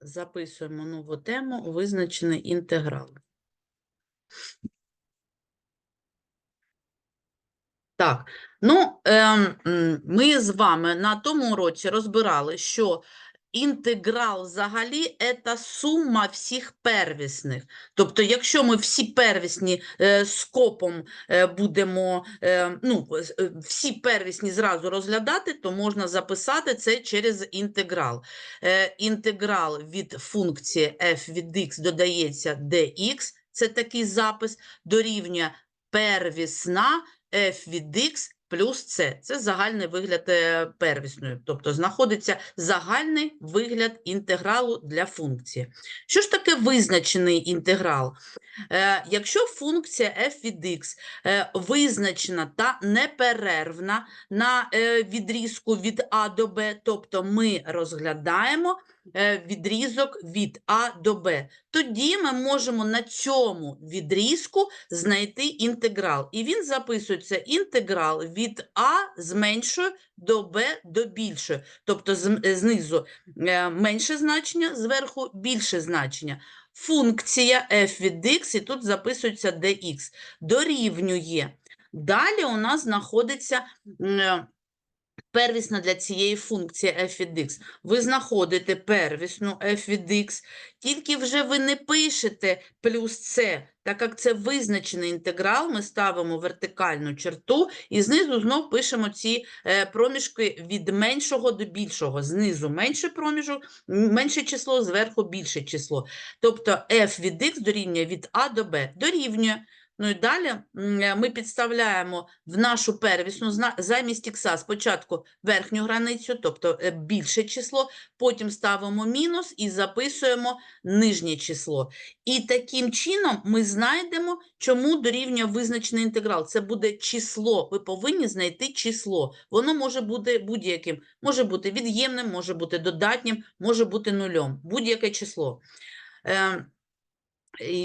Записуємо нову тему визначений інтеграл. Так, ну, ем, ми з вами на тому уроці розбирали, що інтеграл взагалі – це сума всіх первісних. Тобто, якщо ми всі первісні е, скопом е, будемо, е, ну, е, всі первісні зразу розглядати, то можна записати це через інтеграл. Е, інтеграл від функції f від x додається dx, це такий запис, дорівнює первісна f від x плюс c. Це загальний вигляд е, первісної, тобто знаходиться загальний вигляд інтегралу для функції. Що ж таке визначений інтеграл? Е, Якщо функція f від x е, визначена та неперервна на е, відрізку від a до b, тобто ми розглядаємо відрізок від А до Б. Тоді ми можемо на цьому відрізку знайти інтеграл. І він записується інтеграл від А з меншою до Б до більшої. Тобто е, знизу е, менше значення, зверху більше значення. Функція f від x, і тут записується dx, дорівнює. Далі у нас знаходиться е, первісна для цієї функції f від x. Ви знаходите первісну f від x, тільки вже ви не пишете плюс c, так як це визначений інтеграл, ми ставимо вертикальну черту і знизу знов пишемо ці е, проміжки від меншого до більшого. Знизу менший проміжок, менше число, зверху більше число. Тобто f від x дорівнює від a до b. Дорівнює. Ну і далі е, ми підставляємо в нашу первісну замість ікса спочатку верхню границю, тобто е, більше число, потім ставимо мінус і записуємо нижнє число. І таким чином ми знайдемо, чому дорівнює визначений інтеграл. Це буде число. Ви повинні знайти число. Воно може бути будь-яким. Може бути від'ємним, може бути додатнім, може бути нульом. Будь-яке число. Е,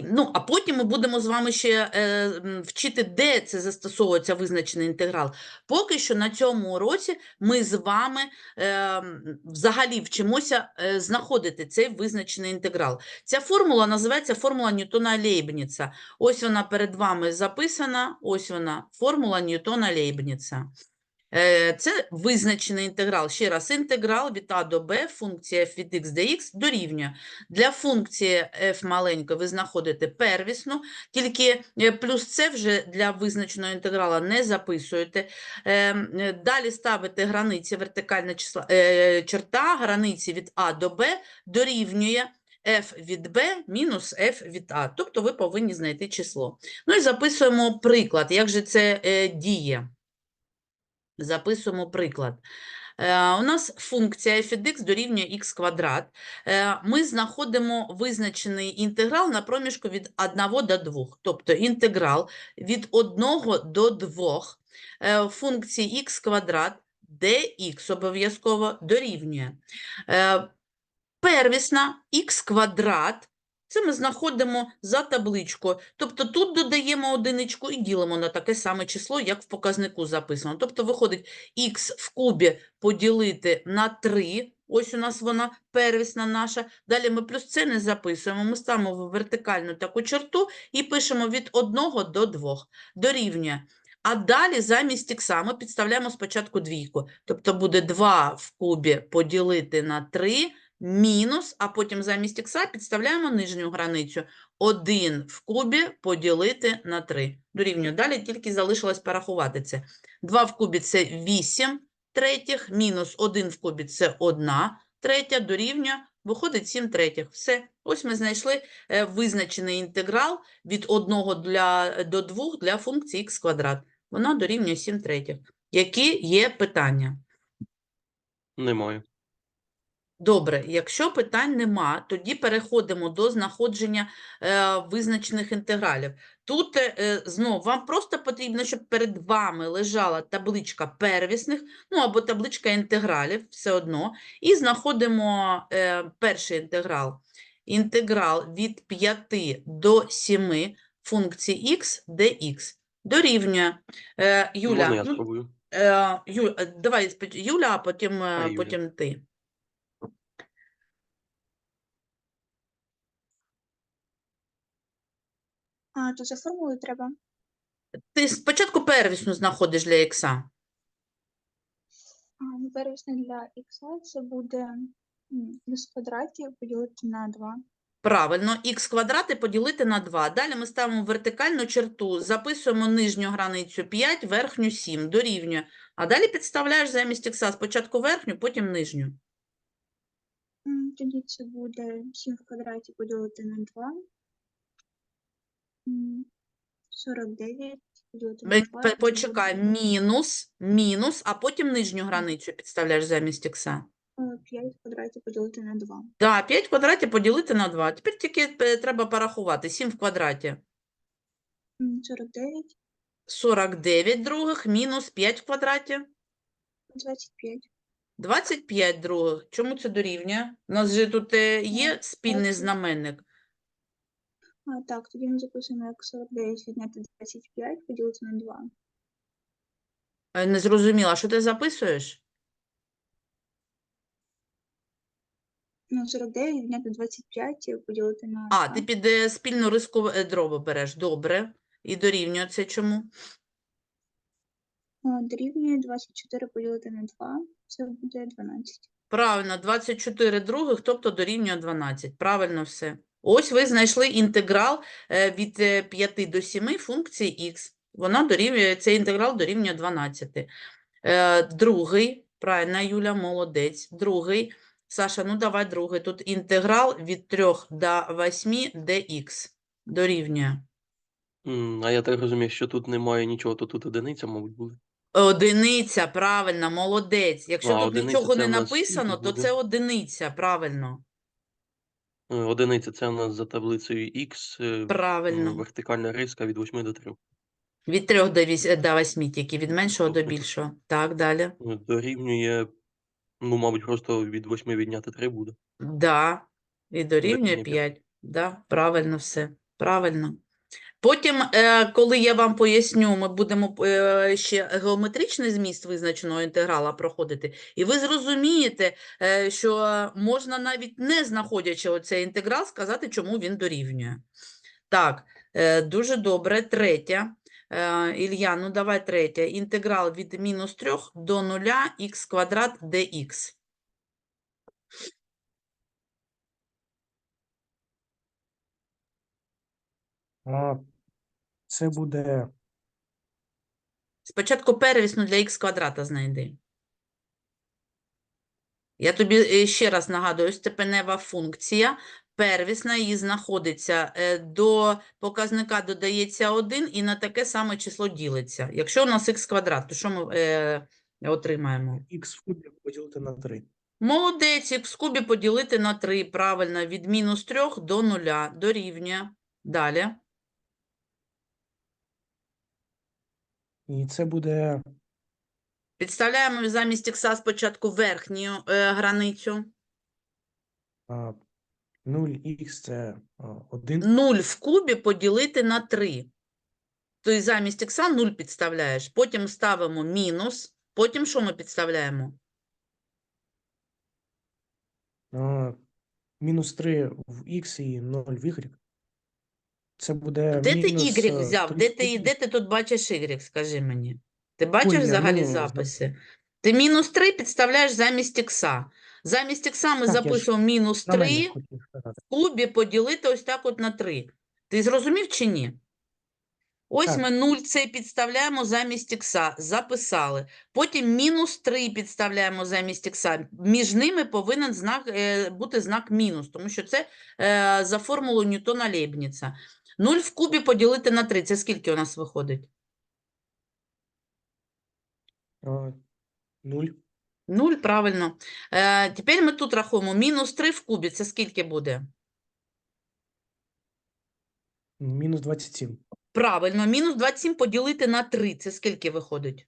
Ну, а потім ми будемо з вами ще е, вчити, де це застосовується визначений інтеграл. Поки що на цьому уроці ми з вами е, взагалі вчимося е, знаходити цей визначений інтеграл. Ця формула називається формула Ньютона Лейбніца. Ось вона перед вами записана, ось вона, формула Ньютона Лейбніца. Е, Це визначений інтеграл. Ще раз, інтеграл від А до Б, функція f від x dx дорівнює. Для функції f маленької ви знаходите первісну, тільки е, плюс це вже для визначеного інтеграла не записуєте. Е, Далі ставите границі вертикальна числа, черта, границі від А до Б дорівнює f від b мінус f від a. Тобто ви повинні знайти число. Ну і записуємо приклад, як же це е, діє. Записуємо приклад. Е, у нас функція f x дорівнює x квадрат. Е, ми знаходимо визначений інтеграл на проміжку від 1 до 2. Тобто інтеграл від 1 до 2 е, функції x квадрат dx обов'язково дорівнює. Первісна x квадрат це ми знаходимо за табличкою. Тобто тут додаємо одиничку і ділимо на таке саме число, як в показнику записано. Тобто виходить х в кубі поділити на 3. Ось у нас вона первісна наша. Далі ми плюс це не записуємо. Ми ставимо вертикальну таку черту і пишемо від 1 до 2. Дорівнює. А далі замість ікса ми підставляємо спочатку двійку. Тобто буде 2 в кубі поділити на 3 мінус, а потім замість ікса підставляємо нижню границю. 1 в кубі поділити на 3. Дорівнює. Далі тільки залишилось порахувати це. 2 в кубі – це 8 третіх, мінус 1 в кубі – це 1 третя, дорівнює, виходить 7 третіх. Все. Ось ми знайшли е, визначений інтеграл від 1 для, до 2 для функції х квадрат. Вона дорівнює 7 третіх. Які є питання? Немає. Добре, якщо питань нема, тоді переходимо до знаходження е, визначених інтегралів. Тут е, е, знов вам просто потрібно, щоб перед вами лежала табличка первісних, ну або табличка інтегралів, все одно, і знаходимо е, перший інтеграл. Інтеграл від 5 до 7 функції х dx дорівнює. Е, Юля, Можна я ну, спробую? е, Ю, е, давай Юля, а потім, е, Юля. потім ти. А, то за формулою треба. Ти спочатку первісну знаходиш для ікса. А, ну, первісне для х це буде м, квадраті поділити на 2. Правильно, х квадрати поділити на 2. Далі ми ставимо вертикальну черту, записуємо нижню границю 5, верхню 7, дорівнює. А далі підставляєш замість х спочатку верхню, потім нижню. М, Тоді це буде 7 в квадраті поділити на 2. М, 49 поділити на Е, 2. пе- Почекай, мінус, мінус, а потім нижню границю підставляєш замість е, 5 в квадраті поділити на 2. Так, 5 в квадраті поділити на 2. Тепер тільки е, треба порахувати. 7 в квадраті. М, 49, 49 других мінус 5 в квадраті. 25. 25 других. Чому це дорівнює? У нас же тут е, є спільний знаменник. А, так, тоді ми записуємо як 49 відняти 25 поділити на 2. Е, Не зрозуміла, що ти записуєш? Ну, 49 відняти 25 поділити на А, 2. ти під е, спільну риску е, дробу береш. Добре. І дорівнює це чому? А, Дорівнює 24 поділити на 2. Це буде 12. Правильно, 24 других, тобто дорівнює 12. Правильно все. Ось ви знайшли інтеграл е, від е, 5 до 7 функції х. Вона дорівнює, цей інтеграл дорівнює 12. Е, Другий, правильно, Юля, молодець. Другий. Саша, ну давай другий. Тут інтеграл від 3 до 8 dx дорівнює. А я так розумію, що тут немає нічого, то тут одиниця, мабуть, буде. Одиниця, правильно, молодець. Якщо А, тут одиниця нічого не написано, то буде? це одиниця, правильно. Е, Одиниця це у нас за таблицею Х, е, Правильно. вертикальна риска від 8 до 3. Від 3 до 8, до 8 тільки, від меншого до Тобто- більшого. Так, далі. Е, Дорівнює, ну, мабуть, просто від 8 відняти 3 буде. Да. І дорівнює п'ять. 5. Да, правильно все. Правильно. Потім, е, коли я вам поясню, ми будемо е, ще геометричний зміст визначеного інтеграла проходити, і ви зрозумієте, е, що можна навіть не знаходячи оцей інтеграл, сказати, чому він дорівнює. Так, дуже добре. Третя. Ілля, ну давай третя. Інтеграл від мінус 3 до 0 х квадрат dx. Це буде Спочатку первісну для х квадрата знайди. Я тобі е, ще раз нагадую, степенева функція. Первісна її знаходиться е, до показника додається 1 і на таке саме число ділиться. Якщо у нас х квадрат, то що ми е, отримаємо? х в кубі поділити на 3. Молодець, х в кубі поділити на 3, правильно, від мінус 3 до 0, дорівнює. Далі. І це буде Підставляємо замість х спочатку верхню е, границю. а, 0х це 1. 0 в кубі поділити на 3. Тобто замість х 0 підставляєш. Потім ставимо мінус. Потім що ми підставляємо? Мінус 3 в х і 0 в y. Це буде Де ти мінус, y е, взяв? Де ти, де ти тут бачиш y, скажи мені? Ти бачиш Ой, взагалі ну, записи? Ти мінус 3 підставляєш замість х. Замість х ми Так, я ж записуємо мінус 3 хотів сказати. в кубі поділити ось так от на 3. Ти зрозумів чи ні? Ось Так. ми 0 цей підставляємо замість х, записали. Потім мінус 3 підставляємо замість х. Між ними повинен знак, е, бути знак мінус, тому що це е, за формулою Ньютона Лейбніца. 0 в кубі поділити на 3. Це скільки у нас виходить? А, 0. 0, правильно. Е, тепер ми тут рахуємо. Мінус 3 в кубі. Це скільки буде? Мінус 27. Правильно. Мінус 27 поділити на 3. Це скільки виходить?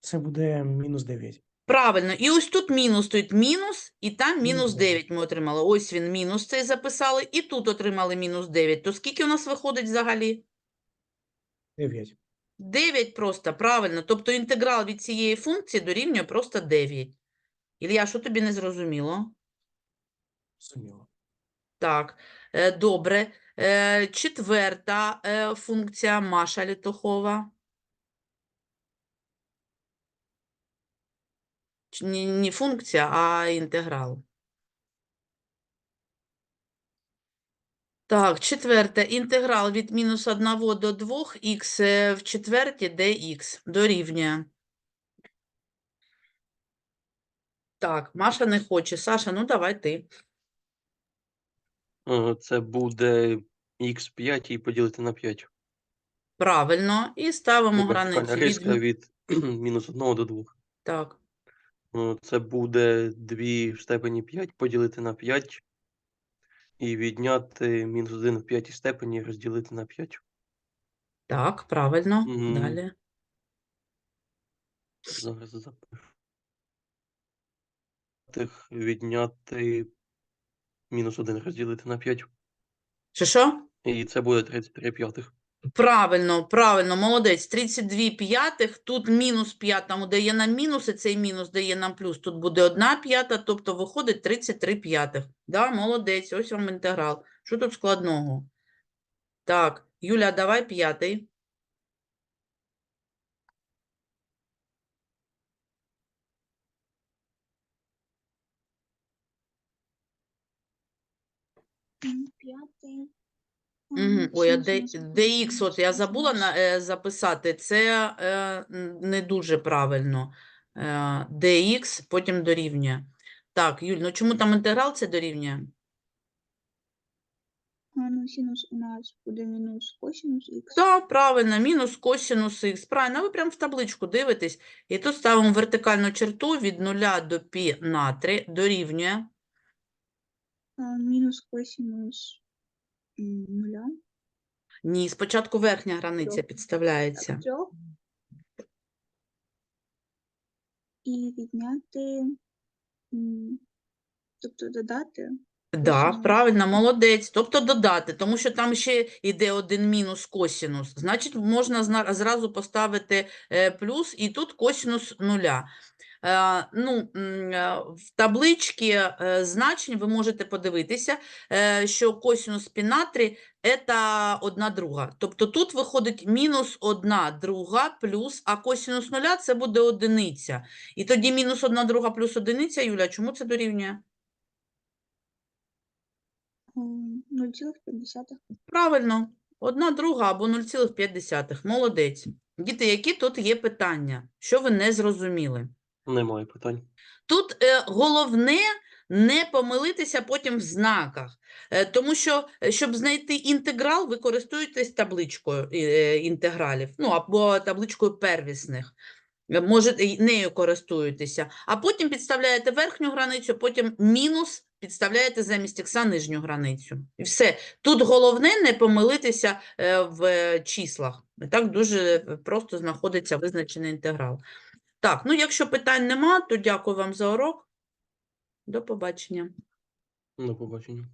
Це буде мінус 9. Правильно. І ось тут мінус стоїть мінус, і там мінус Мінус 9 ми отримали. Ось він мінус цей записали, і тут отримали мінус 9. То скільки у нас виходить взагалі? 9. 9 просто, правильно. Тобто інтеграл від цієї функції дорівнює просто 9. Ілля, що тобі не зрозуміло? Суміло. Так, е, добре. Е, четверта е, функція Маша Літухова. Не, не функція, а інтеграл. Так, четверте. Інтеграл від мінус 1 до 2 х е, в четверті dx дорівнює. Так, Маша не хоче. Саша, ну давай ти. Це буде х5 і поділити на 5. Правильно. І ставимо Вертикальна границю від... від мінус 1 до 2. Так, Це буде 2 в степені 5 поділити на 5 і відняти мінус 1 в 5 степені розділити на 5. так, правильно. Мгм. Далі. Зараз запишу. Тих Відняти мінус 1 розділити на 5. Що що? І це буде 33 п'ятих. Правильно, правильно, молодець. 32 п'ятих, тут мінус п'ятому дає нам мінус, і цей мінус дає нам плюс. Тут буде 1 п'ята, тобто виходить 33 п'ятих. Да, молодець, ось вам інтеграл. Що тут складного? Так, Юля, давай п'ятий. П'ятий. Угу. Ой, а DX, от я забула на, е, записати, це е, н- не дуже правильно. Е, DX, потім дорівнює. Так, Юль, ну чому там інтеграл це дорівнює? А, ну, синус у нас буде мінус косинус х. Так, правильно, мінус косинус х. Правильно, ви прямо в табличку дивитесь. І тут ставимо вертикальну черту від 0 до π на 3 дорівнює. А, мінус косинус нуля. Ні, спочатку верхня границя підставляється. Так, трьох. І відняти, тобто додати. Да, правильно, молодець. Тобто додати, тому що там ще йде один мінус косинус. Значить, можна зразу поставити е, плюс і тут косинус нуля. Е, ну, е, в табличці е, значень ви можете подивитися, що косинус пінатрі – це одна друга. Тобто тут виходить мінус одна друга плюс, а косинус нуля – це буде одиниця. І тоді мінус одна друга плюс одиниця, Юля, чому це дорівнює? м, 0,5. Правильно, одна друга або 0,5. Молодець. Діти, які тут є питання? Що ви не зрозуміли? Немає питань. Тут е, головне не помилитися потім в знаках, е, тому що, е, щоб знайти інтеграл, ви користуєтесь табличкою е, інтегралів, ну або табличкою первісних. Е, Можете й нею користуєтеся, а потім підставляєте верхню границю, потім мінус підставляєте замість ікса нижню границю. І все. Тут головне не помилитися е, в е, числах. Так дуже е, просто знаходиться визначений інтеграл. Так, ну якщо питань нема, то дякую вам за урок. До побачення. До побачення.